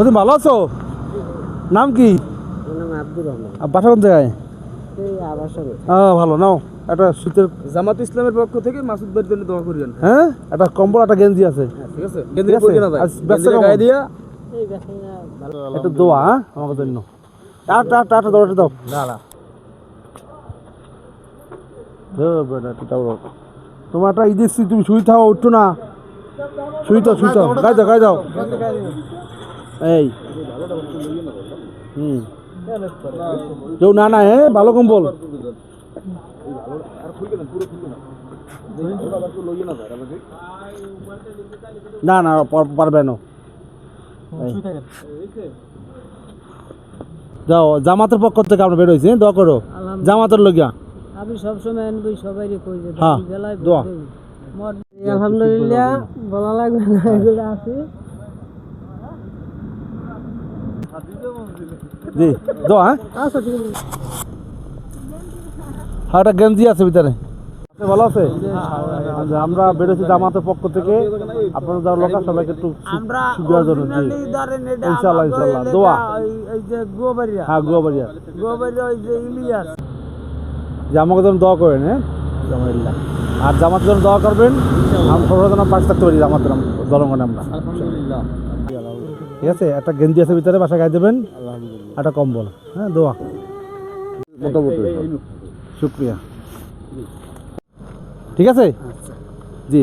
তুমি ভালো আছো? নাম কি? বাসা কোন জায়গায়? হ্যাঁ ভালো নাও। একটা শীতের জামাত ইসলামের পক্ষ থেকে মাসুদ ভাইয়ের জন্য দোয়া করিয়েন। হ্যাঁ? একটা কম্বল একটা গেঞ্জি আছে। ঠিক আছে। ঠিক? যায়। ব্যস্ত গায়ে দিয়া। একটা দোয়া হ্যাঁ আমাকে জন্য। আটটা দাও না। তোমার একটা তুমি শুই থাও উঠছো না। শুই তো শুই তো গাই যাও গাই যাও এই। হুম। কেউ না না হ্যাঁ ভালো কম্বল। না না পার- পারবে না। যাও জামাতের পক্ষ থেকে আমরা বেরোইছি? দোয়া করো। জামাতের লোকিয়া আমি সবসময় সবাই কই যে হ্যাঁ, বেলায় দোয়া। আলহামদুলিল্লাহ বলা লাগবে না এগুলো আছে। জি দোয়া হ্যাঁ। আচ্ছা হ্যাঁ একটা গেঞ্জি আছে ভিতরে। ভালো আছে? আচ্ছা, আমরা বেরোছি জামাতের পক্ষ থেকে। আপনারা যারা লোক সবাইকে একটু সুবিধার জন্য। ইনশাআল্লাহ। এলাকা, দোয়া। এই- এই যে হ্যাঁ গোবাড়িয়া যে ইলিয়াস। যে আমাকে যেন দোয়া করেন হ্যাঁ। আর জামাতের জন্য দোয়া করবেন আমি জন্য পাশ থাকতে পারি জামাতের জনগণে আমরা। আলহামদুলিল্লাহ। ঠিক আছে? একটা গেঞ্জি আছে ভিতরে বাসা গায়ে দেবেন। একটা কম্বল। হ্যাঁ দোয়া। মোটামুটি শুক্রিয়া। ঠিক আছে? জি।